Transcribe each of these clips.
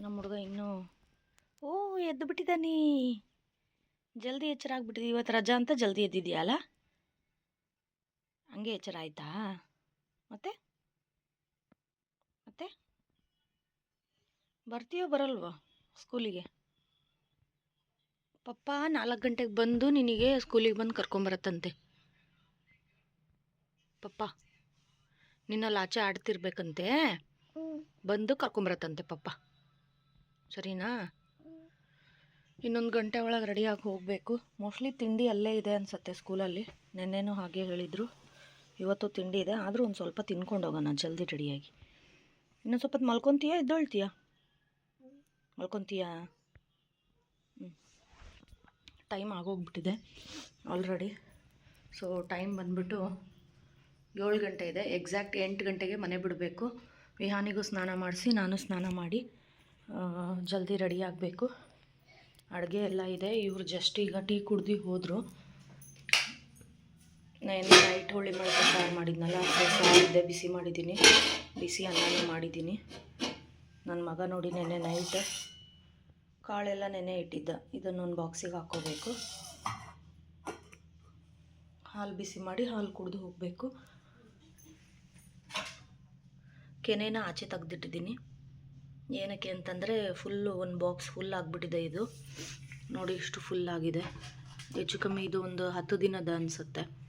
ನಮ್ಮ ಹುಡುಗ ಇನ್ನೂ ಓ ಎದ್ದು ಬಿಟ್ಟಿದ್ದಾನೆ ಜಲ್ದಿ ಎಚ್ಚರ ಆಗ್ಬಿಟ್ಟಿದೆ. ಇವತ್ತು ರಜಾ ಅಂತ ಜಲ್ದಿ ಎದ್ದಿದೆಯಲ್ಲ? ಹಂಗೆ ಎಚ್ಚರ ಆಯ್ತಾ? ಮತ್ತೆ? ಮತ್ತೆ? ಬರ್ತೀಯೋ ಬರಲ್ವೋ ಸ್ಕೂಲಿಗೆ? ಪಪ್ಪ ನಾಲ್ಕು ಗಂಟೆಗೆ ಬಂದು ನಿನಗೆ ಸ್ಕೂಲಿಗೆ ಬಂದು ಕರ್ಕೊಂಬರತ್ತಂತೆ. ಪಪ್ಪ ನಿನ್ನಲ್ಲಿ ಆಚೆ ಆಡ್ತಿರ್ಬೇಕಂತೆ. ಬಂದು ಕರ್ಕೊಂಬರತ್ತಂತೆ ಪಪ್ಪ. ಸರಿನಾ? ಇನ್ನೊಂದು ಗಂಟೆ ಒಳಗೆ ರೆಡಿಯಾಗಿ ಹೋಗಬೇಕು. ಮೋಸ್ಟ್ಲಿ ತಿಂಡಿ ಅಲ್ಲೇ ಇದೆ ಅನ್ಸತ್ತೆ ಸ್ಕೂಲಲ್ಲಿ. ನೆನ್ನೆನೂ ಹಾಗೆ ಹೇಳಿದರು. ಇವತ್ತು ತಿಂಡಿ ಇದೆ. ಆದರೂ ಒಂದು ಸ್ವಲ್ಪ ತಿನ್ಕೊಂಡು ಹೋಗೋಣ ಜಲ್ದಿ ರೆಡಿಯಾಗಿ ಇನ್ನೊಂದು ಸ್ವಲ್ಪ ಮಲ್ಕೊತೀಯಾ ಎದ್ದೊಳ್ತೀಯಾ? ಮಲ್ಕೊತೀಯಾ? ಹ್ಞೂ ಟೈಮ್ ಆಗೋಗ್ಬಿಟ್ಟಿದೆ ಆಲ್ರೆಡಿ ಸೊ ಟೈಮ್ ಬಂದ್ಬಿಟ್ಟು ಏಳು ಗಂಟೆ ಇದೆ. ಎಕ್ಸಾಕ್ಟ್ ಎಂಟು ಗಂಟೆಗೆ ಮನೆ ಬಿಡಬೇಕು. ವಿಹಾನಿಗೂ ಸ್ನಾನ ಮಾಡಿಸಿ ನಾನು ಸ್ನಾನ ಮಾಡಿ. ಜಲ್ದಿ ರೆಡಿ ಆಗಬೇಕು. ಅಡುಗೆ ಎಲ್ಲ ಇದೆ. ಇವರು ಜಸ್ಟ್ ಈಗ ಟೀ ಕುಡ್ದು ಹೋದರು. ನಾನು ನೈಟ್ ಹೋಳಿ ಮಾಡಿ ಸಾರು ಮಾಡಿದ್ನಲ್ಲ ಅದು ಸಾರು ಇದೆ ಬಿಸಿ ಮಾಡಿದ್ದೀನಿ. ಬಿಸಿ ಅನ್ನನೂ ಮಾಡಿದ್ದೀನಿ. ನನ್ನ ಮಗ ನೋಡಿ ನೆನೆ ನೈಟ್ ಕಾಳೆಲ್ಲ ನೆನೆ ಇಟ್ಟಿದ್ದ. ಇದನ್ನೊಂದು ಬಾಕ್ಸಿಗೆ ಹಾಕ್ಕೋಬೇಕು ಹಾಲು ಬಿಸಿ ಮಾಡಿ ಹಾಲು ಕುಡಿದು ಹೋಗಬೇಕು. ಕೆನೆನ ಆಚೆ ತೆಗ್ದಿಟ್ಟಿದ್ದೀನಿ. ಏನಕ್ಕೆ ಅಂತಂದರೆ ಫುಲ್ಲು ಒಂದು ಬಾಕ್ಸ್ ಫುಲ್ ಆಗಿಬಿಟ್ಟಿದೆ ಇದು. ನೋಡಿ ಇಷ್ಟು ಫುಲ್ ಆಗಿದೆ. ಹೆಚ್ಚು ಕಮ್ಮಿ ಇದು ಒಂದು ಹತ್ತು ದಿನದ ಅನಿಸುತ್ತೆ.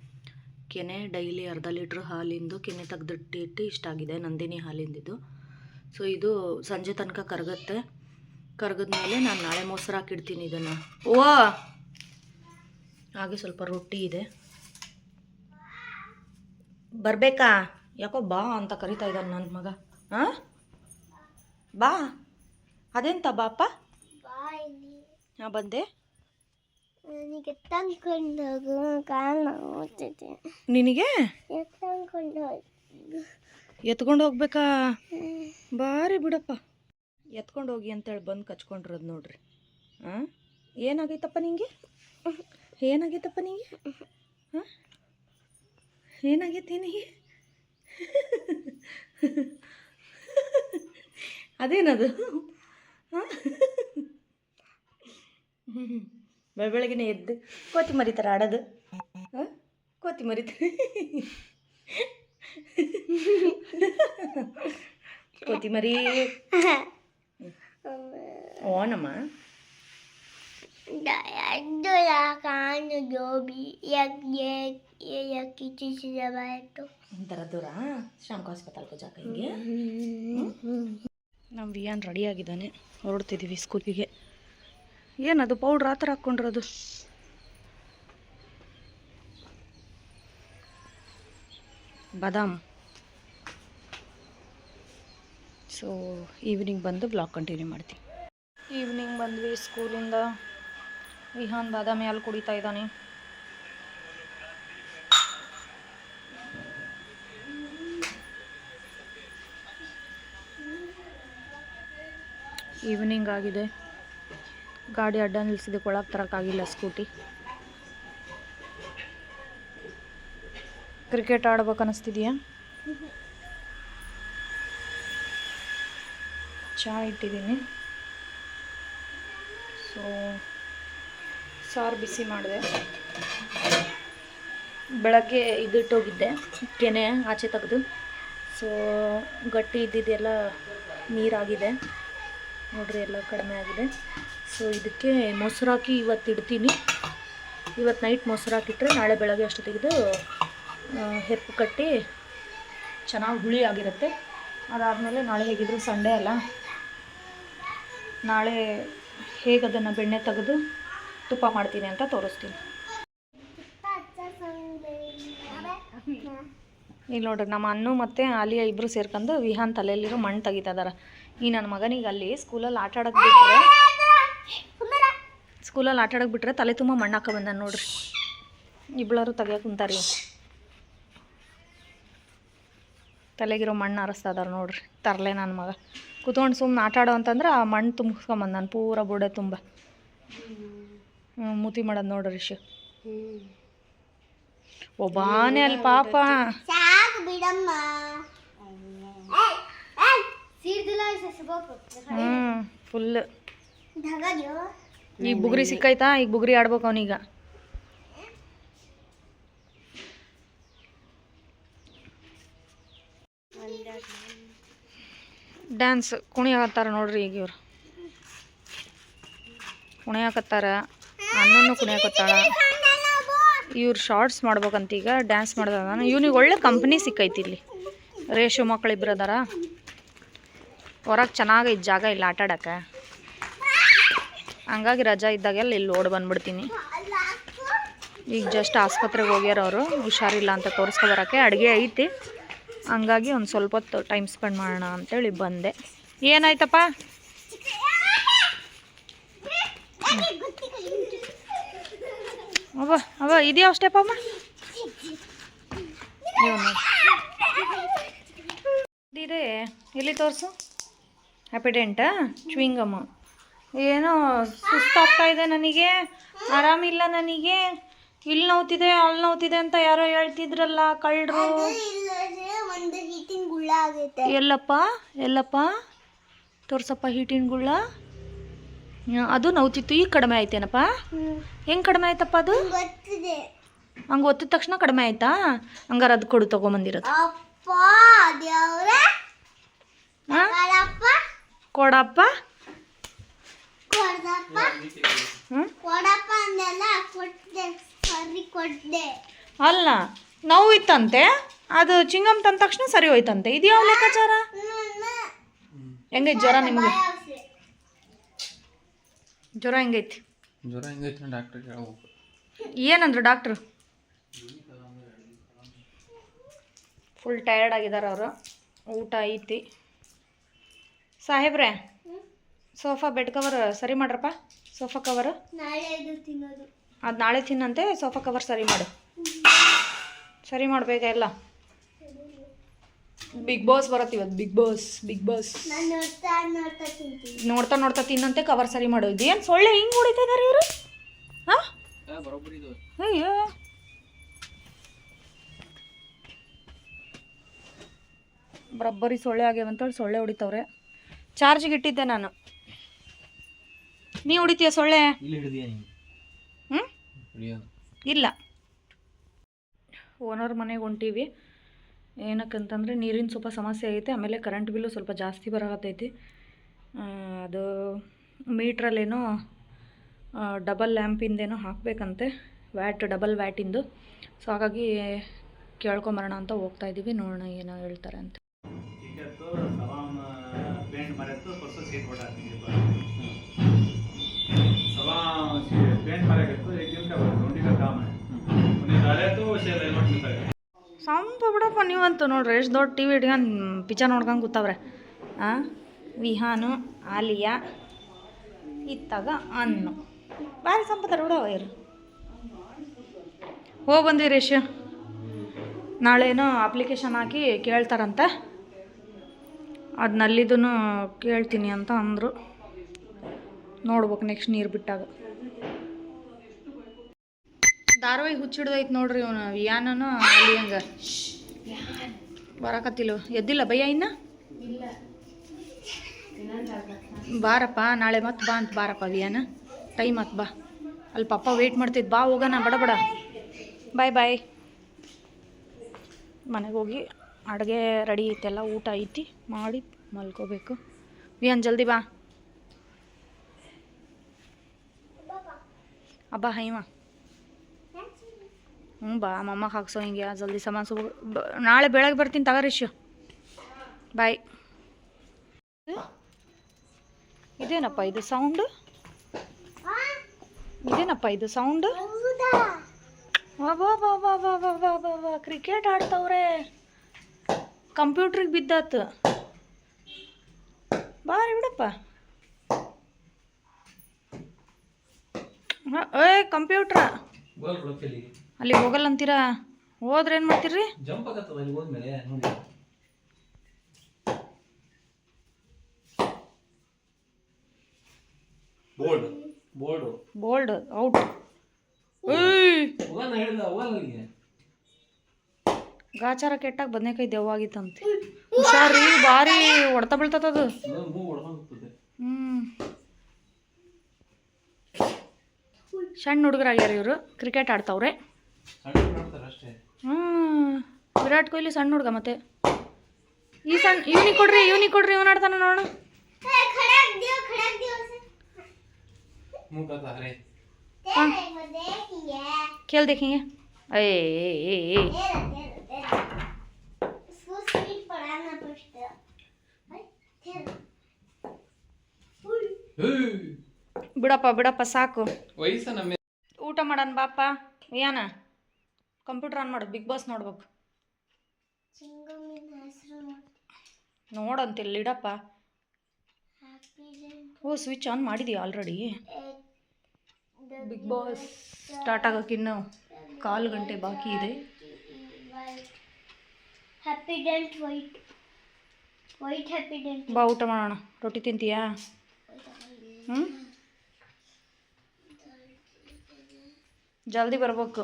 ಕೆನೆ ಡೈಲಿ ಅರ್ಧ ಲೀಟ್ರ್ ಹಾಲಿಂದು ಕೆನೆ ತೆಗೆದಿಟ್ಟಿಟ್ಟು ಇಷ್ಟಾಗಿದೆ ನಂದಿನಿ ಹಾಲಿಂದಿದ್ದು ಸೊ ಇದು ಸಂಜೆ ತನಕ ಕರಗತ್ತೆ. ಕರಗಿದ್ಮೇಲೆ ನಾನು ನಾಳೆ ಮೊಸರು ಹಾಕಿಡ್ತೀನಿ ಇದನ್ನು. ಓ! ಹಾಗೆ ಸ್ವಲ್ಪ ರೊಟ್ಟಿ ಇದೆ. ಬರಬೇಕಾ? ಯಾಕೋ ಬಾ ಅಂತ ಕರಿತಾ ಇದ್ದಾನೆ ನನ್ನ ಮಗ. ಹಾಂ ಬಾ. ಅದೆಂತ ಬಾಪ? ಹಾಂ ಬಂದೆ. ನನಗೆ ತಂದ್ಕೊಂಡು ಹೋಗು ಕಾರಣ ಓದ್ತಿದ್ದೆ ನಿನಗೆ? ಎತ್ಕೊಂಡು ಹೋಗ್ಬೇಕಾ? ಬಾರಿ ಬಿಡಪ್ಪ. ಎತ್ಕೊಂಡು ಹೋಗಿ ಅಂತೇಳಿ ಬಂದು ಕಚ್ಕೊಂಡಿರೋದು ನೋಡ್ರಿ. ಹಾಂ ಏನಾಗೈತಪ್ಪ ನಿಂಗೆ? ಏನಾಗೈತಪ್ಪ ನಿಂಗೆ? ಹಾಂ ಏನಾಗೈತೆ ನಿನಗೆ ಅದೇನದು? ಬೆಳಗ್ಗೆನೆ ಎದ್ದು ಕೋತಿ ಥರ ಆಡೋದು. ಹಾಂ? ಕೋತಿ ಮರಿತಾರೆ ಕೋತಿ ಮರಿ ಓನಮ್ಮ ಒಂಥರ ದೂರ? ಶ್ಯಾಮ್ಕ ಹಾಸ್ಪಿಟಲ್ಗೆ ಜಾಗ ಹಿಂಗೆ? ನಮ್ಮ ವಿಯಾನ್ ರೆಡಿ ಆಗಿದ್ದಾನೆ. ಹೊರಡ್ತಿದ್ದೀವಿ ಸ್ಕೂಲಿಗೆ. ಏನದು ಪೌಡ್ರ್ ಆ ಥರ ಹಾಕ್ಕೊಂಡಿರೋದು ಬಾದಾಮ್. ಸೊ ಈವ್ನಿಂಗ್ ಬಂದು ಬ್ಲಾಗ್ ಕಂಟಿನ್ಯೂ ಮಾಡ್ತೀನಿ. ಈವ್ನಿಂಗ್ ಬಂದ್ವಿ ಸ್ಕೂಲಿಂದ. ವಿಹಾನ್ ಬಾದಾಮಿ ಅಲ್ಲಿ ಕುಡಿತಾ ಇದ್ದಾನೆ. ಈವ್ನಿಂಗ್ ಆಗಿದೆ. ಗಾಡಿ ಅಡ್ಡ ನಿಲ್ಸಿದ್ದಕ್ಕೆ ಒಳಗೆ ತರೋಕ್ಕಾಗಿಲ್ಲ ಸ್ಕೂಟಿ. ಕ್ರಿಕೆಟ್ ಆಡ್ಬೇಕು ಅನ್ನಿಸ್ತಿದೆಯಾ ಚಹಾ ಇಟ್ಟಿದ್ದೀನಿ. ಸೊ ಸಾರು ಬಿಸಿ ಮಾಡಿದೆ. ಬೆಳಗ್ಗೆ ಇದಿಟ್ಟೋಗಿದ್ದೆ ಕೆನೆ ಆಚೆ ತೆಗೆದು. ಸೊ ಗಟ್ಟಿ ಇದ್ದಿದ್ದೆಲ್ಲ ನೀರಾಗಿದೆ. ನೋಡ್ರಿ, ಎಲ್ಲ ಕಡಿಮೆ ಆಗಿದೆ. ಸೊ ಇದಕ್ಕೆ ಮೊಸರು ಹಾಕಿ ಇವತ್ತು ಇಡ್ತೀನಿ. ಇವತ್ತು ನೈಟ್ ಮೊಸರು ಹಾಕಿಟ್ರೆ ನಾಳೆ ಬೆಳಗ್ಗೆ ಅಷ್ಟು ತೆಗೆದು ಹೆಪ್ಪು ಕಟ್ಟಿ ಚೆನ್ನಾಗಿ ಹುಳಿ ಆಗಿರುತ್ತೆ. ಅದಾದಮೇಲೆ ನಾಳೆ ಹೇಗಿದ್ರು ಸಂಡೇ ಅಲ್ಲ. ನಾಳೆ ಹೇಗೆ ಅದನ್ನು ಬೆಣ್ಣೆ ತೆಗೆದು ತುಪ್ಪ ಮಾಡ್ತೀನಿ ಅಂತ ತೋರಿಸ್ತೀನಿ. ಇಲ್ಲಿ ನೋಡ್ರಿ, ನಮ್ಮ ಅನ್ನು ಮತ್ತು ಆಲಿಯಾ ಇಬ್ಬರು ಸೇರ್ಕೊಂಡು ವಿಹಾನ್ ತಲೆಯಲ್ಲಿರೋ ಮಣ್ಣು ತೆಗಿತಾ ಇದಾರೆ. ಈ ನನ್ನ ಮಗನಿಗೆ ಅಲ್ಲಿ ಸ್ಕೂಲಲ್ಲಿ ಆಟ ಆಡಕ್ಕೆ ಬಿಟ್ಟರೆ ಸ್ಕೂಲಲ್ಲಿ ಆಟ ಆಡಕ್ಕೆ ಬಿಟ್ಟರೆ ತಲೆ ತುಂಬ ಮಣ್ಣು ಹಾಕ ಬಂದಾನ ನೋಡ್ರಿ. ಇಬ್ಬಳರು ತೆಗಿಯೋಕೆ ಕುಂತಾರಿ. ತಲೆಗಿರೋ ಮಣ್ಣು ಆರಿಸ್ತಾ ಇದಾರೆ ನೋಡ್ರಿ. ತರಲೆ ನನ್ನ ಮಗ. ಕುತ್ಕೊಂಡು ಸುಮ್ಮನೆ ಆಟ ಆಡೋ ಅಂತಂದ್ರೆ ಆ ಮಣ್ಣು ತುಂಬಿಸ್ಕೊಂಬಂದಾನ ಪೂರ ಬುಡೆ ತುಂಬ. ಮುತಿ ಮೂತಿ ಮಾಡೋದು ನೋಡ್ರಿ ಇಶು ಒಬ್ಬಾನೇ ಅಲ್ಲಿ ಪಾಪ. ಫುಲ್ ಈಗ ಬುಗ್ರಿ ಸಿಕ್ಕೈತಾ? ಈಗ ಬುಗುರಿ ಆಡ್ಬೇಕು ಅವನೀಗ. ಡ್ಯಾನ್ಸ್ ಕುಣಿಯಾಕತ್ತಾರ ನೋಡ್ರಿ ಈಗ ಇವ್ರು. ಕುಣಿ ಹಾಕತ್ತಾರ. ಕುಣಿಯಾಕತ್ತಾಳ ಕುಣಿ ಹಾಕತ್ತಾಳ. ಇವ್ರು ಶಾರ್ಟ್ಸ್ ಮಾಡ್ಬೇಕಂತ ಈಗ ಡ್ಯಾನ್ಸ್ ಮಾಡ್ದ ನಾನು ಇವ್ನಿಗೆ ಒಳ್ಳೆ ಕಂಪ್ನಿ ಸಿಕ್ಕೈತಿ ಇಲ್ಲಿ. ರೇಷು ಮಕ್ಕಳಿಬ್ರು ಅದಾರ ಹೊರಗೆ ಚೆನ್ನಾಗೈತೆ ಜಾಗ ಇಲ್ಲ ಆಟ ಆಡಕ್ಕೆ ಹಂಗಾಗಿ ರಜಾ ಇದ್ದಾಗೆಲ್ಲ ಇಲ್ಲಿ ಓಡ್ ಬಂದ್ಬಿಡ್ತೀನಿ. ಈಗ ಜಸ್ಟ್ ಆಸ್ಪತ್ರೆಗೆ ಹೋಗ್ಯಾರ ಅವರು, ಹುಷಾರಿಲ್ಲ ಅಂತ ತೋರಿಸ್ಕೊಬರಕ್ಕೆ ಅಡುಗೆ ಐತಿ. ಹಂಗಾಗಿ ಒಂದು ಸ್ವಲ್ಪ ಹೊತ್ತು ಟೈಮ್ ಸ್ಪೆಂಡ್ ಮಾಡೋಣ ಅಂತೇಳಿ ಬಂದೆ. ಏನಾಯ್ತಪ್ಪ? ಅವ ಅವ, ಇದೆಯಾ ಅಷ್ಟೇ ಅಮ್ಮ ಇಲ್ಲಿ ತೋರಿಸು? ಹ್ಯಾಪಿಡೆಂಟಾ ಚ್ವಿಂಗಮ್ಮ ಏನೋ ಸುಸ್ತಾಗ್ತಾ ಇದೆ ನನಗೆ. ಆರಾಮಿಲ್ಲ ನನಗೆ. ಇಲ್ಲಿ ನೋವ್ತಿದೆ ಅಲ್ಲಿ ನೋವ್ತಿದೆ ಅಂತ ಯಾರೋ ಹೇಳ್ತಿದ್ರಲ್ಲ ಕಳ್ಳರು. ಎಲ್ಲಪ್ಪ ಎಲ್ಲಪ್ಪ? ತೋರ್ಸಪ್ಪ ಹೀಟಿನ ಗುಳ್ಳ. ಅದು ನೋವ್ತಿತ್ತು ಈಗ ಕಡಿಮೆ ಆಯ್ತೇನಪ್ಪ? ಹೆಂಗೆ ಕಡಿಮೆ ಆಯ್ತಪ್ಪ ಅದು? ಹಂಗೆ ಒತ್ತಿದ. ತಕ್ಷಣ ಕಡಿಮೆ ಆಯ್ತಾ? ಹಂಗಾರೆ ಅದು ಕೊಡು ತಗೊಂಬಂದಿರೋದು ಹಾಂ? ಕೊಡಪ್ಪ? ಕೊಡಪ್ಪ? ಕೊಡಪ್ಪ ಹ್ಞೂ ಕೊಟ್ಟೆ ಸರಿ ಕೊಟ್ಟೆ. ಅಲ್ಲ ನೋವು ಇತ್ತಂತೆ ಅದು ಚಿಂಗಮ್ ತಂದ ತಕ್ಷಣ ಸರಿ ಹೋಯ್ತಂತೆ. ಇದು ಯಾವ ಲೆಕ್ಕಾಚಾರ? ಹೆಂಗೈತೆ ಜ್ವರ ನಿಮಗೆ ಜ್ವರ ಹೆಂಗೈತಿ? ಜ್ವರ ಹೆಂಗೈತೆ ಡಾಕ್ಟರ್ ಹೇಳ್ಬೇಕು. ಏನಂದ್ರು ಡಾಕ್ಟ್ರು? ಫುಲ್ ಟಯರ್ಡ್ ಆಗಿದ್ದಾರೆ ಅವರು. ಊಟ ಐತಿ. ಸಾಹೇಬ್ರೆ ಸೋಫಾ ಬೆಡ್ ಕವರ್ ಸರಿ ಮಾಡ್ರಪ್ಪ? Sofa cover? ನಾಳೆ ಇದು ತಿನ್ನೋದು. ಅದು ನಾಳೆ ತಿನ್ನಂತೆ ಸೋಫಾ ಕವರ್ ಸರಿ ಮಾಡು. ಸರಿ ಮಾಡ್ಬೇಕ ಎಲ್ಲ? ಬಿಗ್ ಬಾಸ್ ಬರತ್ತೆ ಇವತ್ತು ಬಿಗ್ ಬಾಸ್ ಬಿಗ್ ಬಾಸ್. ನಾನು ನೋಡ್ತಾ ನೋಡ್ತಾ ತಿನ್ನಂತೆ ಕವರ್ ಸರಿ ಮಾಡು. ಏನ್ ಸೊಳ್ಳೆ ಹಿಂಗೆ ಹೊಡಿತಾ ಇದಾರೆ ಇವರು? ಹಾಂ? ಅಯ್ಯೋ. ಬರಬ್ಬರಿ ಸೊಳ್ಳೆ ಆಗ್ಯಾವಂತೇಳಿ ಸೊಳ್ಳೆ ಹೊಡಿತವ್ರೆ. ಚಾರ್ಜ್ಗೆ ಇಟ್ಟಿದ್ದೆ ನಾನು. ನೀ ಹೊಡಿತೀಯ ಸೊಳ್ಳೆ? ಹ್ಞೂ ಇಲ್ಲ. ಓನರ್ ಮನೆಗೆ ಹೊಂಟೀವಿ. ಏನಕ್ಕಂತಂದರೆ ನೀರಿನ ಸ್ವಲ್ಪ ಸಮಸ್ಯೆ ಐತೆ ಆಮೇಲೆ ಕರೆಂಟ್ ಬಿಲ್ಲು ಸ್ವಲ್ಪ ಜಾಸ್ತಿ ಬರಕತ್ತೈತಿ. ಅದು ಮೀಟ್ರಲ್ಲೇನೋ ಡಬಲ್ ಲ್ಯಾಂಪಿಂದೇನೋ ಹಾಕಬೇಕಂತೆ ವ್ಯಾಟ್ ಡಬಲ್ ವ್ಯಾಟಿಂದು ಸೊ ಹಾಗಾಗಿ ಕೇಳ್ಕೊಂಬರೋಣ ಅಂತ ಹೋಗ್ತಾ ಇದ್ದೀವಿ ನೋಡೋಣ ಏನೋ ಹೇಳ್ತಾರೆ ಅಂತ पेंट मारे तो परसों सीट बटा देंगे सवाम पेंट मारे तो एक दिन का ट्वेंटी का काम है उन्हें डाले तो शेयर हेलमेट मिलता है ಸಂಪ ಬಿಡಪ್ಪ ನೀವಂತೂ ನೋಡ್ರಿ ಎಷ್ಟು ದೊಡ್ಡ ಟಿ ವಿ ಇಟ್ಕೊಂಡು ಪಿಚರ್ ನೋಡ್ಕೊಂಡು ಕೂತವ್ರೆ ಹಾಂ ವಿಹಾನು ಆಲಿಯಾ ಇತ್ತಾಗ ಅನ್ನು ಭಾರಿ ಸಂಪತ್ತಾರ ಬಿಡವ ಇರು ಹೋಗಿ ಬಂದ್ವಿ ರೇಷ್ ನಾಳೆನೋ ಅಪ್ಲಿಕೇಶನ್ ಹಾಕಿ ಕೇಳ್ತಾರಂತ ಅದು ನಲ್ಲಿದೂ ಕೇಳ್ತೀನಿ ಅಂತ ಅಂದರು. ನೋಡ್ಬೇಕು ನೆಕ್ಸ್ಟ್ ನೀರು ಬಿಟ್ಟಾಗ. ಧಾರಾವಾಹಿ ಹುಚ್ಚಿಡ್ದೈತೆ ನೋಡ್ರಿ ಇವನು ವಿಯಾನನು ಅಲ್ಲಿ ಹಂಗ? ಬರಕತ್ತಿಲ್ಲ ಎದ್ದಿಲ್ಲ ಭಯ ಇನ್ನ? ಬಾರಪ್ಪ, ನಾಳೆ ಮತ್ತೆ ಬಾ ಅಂತ ಬಾರಪ್ಪ ವಿಯಾನ ಟೈಮ್ ಆತ್ ಬಾ. ಅಲ್ಲಿ ಪಪ್ಪ ವೇಟ್ ಮಾಡ್ತಿದ್ದು ಬಾ ಹೋಗೋಣ, ಬಡ ಬಡ. ಬಾಯ್ ಬಾಯ್ ಮನೆಗೆ ಹೋಗಿ ಅಡುಗೆ ರೆಡಿ ಐತೆಲ್ಲ ಊಟ ಐತಿ. ಮಾಡಿ ಮಲ್ಕೋಬೇಕು. ವಿಯನ್ ಜಲ್ದಿ ಬಾ. ಅಬ್ಬಾ ಹೈಮ. ಹ್ಞೂ ಬಾ ಮಮ್ಮ ಹಾಕ್ಸೋ ಹಿಂಗೆ ಜಲ್ದಿ ಸಮಾನು ಸು ಬ- ನಾಳೆ ಬೆಳಗ್ಗೆ ಬರ್ತೀನಿ ತಗರಿಶು ಬಾಯ್. ಇದೇನಪ್ಪ ಇದು ಸೌಂಡು? ಇದೇನಪ್ಪ ಇದು ಸೌಂಡು? ಬಾ ಕ್ರಿಕೆಟ್ ಆಡ್ತವ್ರೆ. ಕಂಪ್ಯೂಟ್ರಿಗೆ ಬಿದ್ದಾತು. ಬಾರಿ ಬಿಡಪ್ಪ. ಹಾಂ ಏಯ್ ಕಂಪ್ಯೂಟ್ರ. ಅಲ್ಲಿ ಹೋಗಲ್ಲ ಅಂತೀರಾ? ಹೋದ್ರೆ ಏನು ಮಾಡ್ತೀರಿ? Bowled bowled out. ಏಯ್! ಹೇಳ್ದ ಹೋಗಲ್ಲ ಅಲ್ಲಿಗೆ. ಗಾಚಾರ ಕೆಟ್ಟಾಗ ಬದನೆಕಾಯಿ ದೆವ್ವಾಗಿತ್ತಂತೆ ಹುಷಾರಿ ಭಾರಿ ಹೊಡ್ತಾ ಬೀಳ್ತದದು ಹ್ಮ್. ಸಣ್ಣ ಹುಡುಗರಾಗ್ಯಾರ ಇವರು ಕ್ರಿಕೆಟ್ ಆಡ್ತಾವ್ರೆ. ಹ್ಞೂ ವಿರಾಟ್ ಕೊಹ್ಲಿ ಸಣ್ಣ ಹುಡುಗ ಮತ್ತೆ. ಈ ಸಣ್ಣ, ಇವನಿಗೆ ಕೊಡ್ರಿ ಇವನಿಗೆ ಕೊಡ್ರಿ, ಇವನ್ ಆಡ್ತಾನ ನೋಡ. ಕೇಳ್ದೆ ಹಿಂಗೆ. ಏ खड़क दियो उसे ಮೂಗು ಅರೆ तेरे को देखिए खेल देखेंगे ए ए ए ए तेरा तेरा तेरा उसको स्पीड बढ़ाना पड़ता है भाई, तेरा उई, ಬಿಡಪ್ಪ ಬಿಡಪ್ಪ ಸಾಕು ವಯಸ್ಸ ನಮ್ಮ ಊಟ ಮಾಡೋಣ ಬಾಪ ಏನ ಕಂಪ್ಯೂಟರ್ ಆನ್ ಮಾಡು ಬಿಗ್ ಬಾಸ್ ನೋಡ್ಬೇಕು ಚಿಂಗಮ್ಮಿನ ಹೆಸರು ನೋಡಿ ನೋಡಂತಿಲ್ಲ ಇಡಪ್ಪ happy day O switch on ಮಾಡಿದೀಯ ಆಲ್ರೆಡಿ ಬಿಗ್ ಬಾಸ್ ಸ್ಟಾರ್ಟ್ ಆಗೋಕ್ಕಿನ್ನು ಕಾಲು ಗಂಟೆ ಬಾಕಿ ಇದೆ Happy Dent white white Happy Dent ಬಾ ಊಟ ಮಾಡೋಣ. ರೊಟ್ಟಿ ತಿಂತೀಯಾ? ಹ್ಞೂ ಜಲ್ದಿ ಬರ್ಬೇಕು.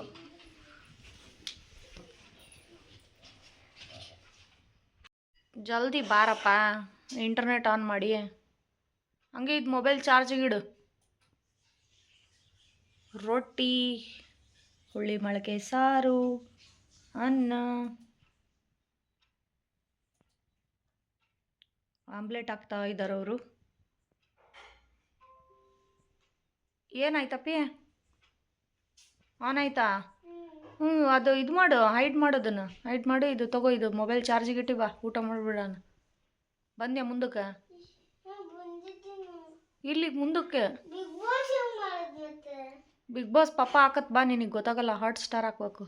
ಜಲ್ದಿ ಬಾರಪ್ಪ. ಇಂಟರ್ನೆಟ್ ಆನ್ ಮಾಡಿ. ಹಂಗೆ ಇದು ಮೊಬೈಲ್ ಚಾರ್ಜಿಗೆ ಇಡು. ರೊಟ್ಟಿ ಹುಳ್ಳಿ ಮೊಳಕೆ ಸಾರು. ಅನ್ನ ಆಮ್ಲೆಟ್ ಹಾಕ್ತಾ ಇದ್ದಾರೆ ಅವರು. ಏನಾಯ್ತಪ್ಪಿ? ಆನ್ ಆಯ್ತಾ? ಹ್ಞೂ ಅದು ಇದು ಮಾಡು ಹೈಡ್ ಮಾಡೋದನ್ನು. ಹೈಡ್ ಮಾಡು ಇದು ತಗೋ ಇದು ಮೊಬೈಲ್ ಚಾರ್ಜಿಗೆ ಇಟ್ಟಿ ಬಾ ಊಟ ಮಾಡಿಬಿಡೋಣ. ಬಂದೆ ಮುಂದಕ್ಕೆ? ಇಲ್ಲಿ ಮುಂದಕ್ಕೆ? ಬಿಗ್ ಬಾಸ್ ಹೆಂಗ್ ಬಿಗ್ ಬಾಸ್ ಪಾಪ ಹಾಕತ್ ಬಾ ನಿನಗೆ ಗೊತ್ತಾಗಲ್ಲ ಹಾಟ್ ಸ್ಟಾರ್ ಹಾಕ್ಬೇಕು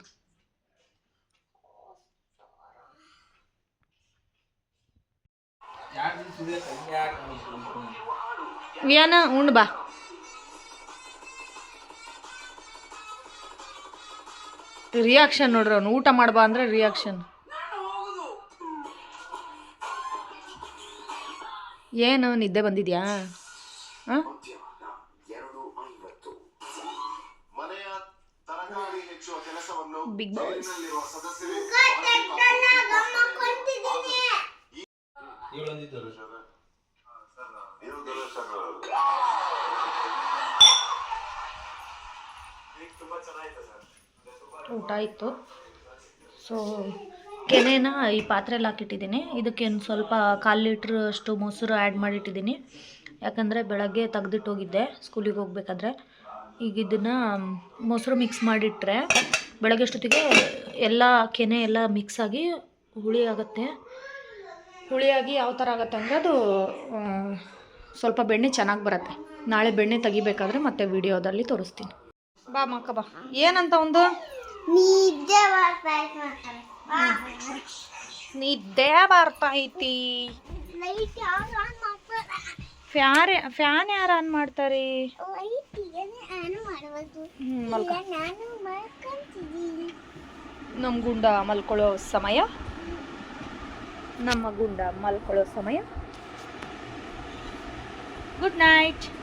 ಯಾರು ಸುಳಿಯ ಯಾಕೆ ವಿಯಾನ, ಉಂಡು ಬಾ. ರಿಯಾಕ್ಷನ್ ನೋಡ್ರಿ ಅವ್ನು. ಊಟ ಮಾಡ್ಬಾ ಅಂದ್ರೆ ರಿಯಾಕ್ಷನ್ ಏನು, ನಿದ್ದೆ ಬಂದಿದ್ಯಾ? ಹಾಂ? ಬಿಗ್ ಬಾಸ್ ಊಟ ಇತ್ತು ಸೊ ಕೆನೆನ ಈ ಪಾತ್ರೆಯಲ್ಲಿ ಹಾಕಿಟ್ಟಿದ್ದೀನಿ. ಇದಕ್ಕೆ ಒಂದು ಸ್ವಲ್ಪ ಕಾಲು ಲೀಟ್ರ್ ಅಷ್ಟು ಮೊಸರು ಆ್ಯಡ್ ಮಾಡಿಟ್ಟಿದ್ದೀನಿ. ಯಾಕಂದರೆ ಬೆಳಗ್ಗೆ ತೆಗ್ದಿಟ್ಟು ಹೋಗಿದ್ದೆ ಸ್ಕೂಲಿಗೆ ಹೋಗ್ಬೇಕಾದ್ರೆ. ಈಗ ಇದನ್ನು ಮೊಸರು ಮಿಕ್ಸ್ ಮಾಡಿಟ್ರೆ ಬೆಳಗ್ಗೆ ಅಷ್ಟೊತ್ತಿಗೆ ಎಲ್ಲ ಕೆನೆ ಎಲ್ಲ ಮಿಕ್ಸ್ ಆಗಿ ಹುಳಿ ಆಗುತ್ತೆ. ಹುಳಿಯಾಗಿ ಯಾವ ಥರ ಆಗುತ್ತೆ ಅಂದರೆ ಅದು ಸ್ವಲ್ಪ ಬೆಣ್ಣೆ ಚೆನ್ನಾಗಿ ಬರುತ್ತೆ. ನಾಳೆ ಬೆಣ್ಣೆ ತೆಗಿಬೇಕಾದ್ರೆ ಮತ್ತೆ ವಿಡಿಯೋದಲ್ಲಿ ತೋರಿಸ್ತೀನಿ. ಬಾ ಮಕ್ಕ ಬಾ. ಏನಂತ ಒಂದು? ನಿದ್ದೆ ಬರ್ತಾ ಐತಿ ಫ್ಯಾನ್ ಫ್ಯಾನ್ ಯಾರು ಆನ್ ಮಾಡ್ತಾರೆ? ನಮ್ಮ ಗುಂಡ ಮಲ್ಕೊಳ್ಳೋ ಸಮಯ ನಮ್ಮ ಗುಂಡ ಮಲ್ಕೊಳ್ಳೋ ಸಮಯ. Good night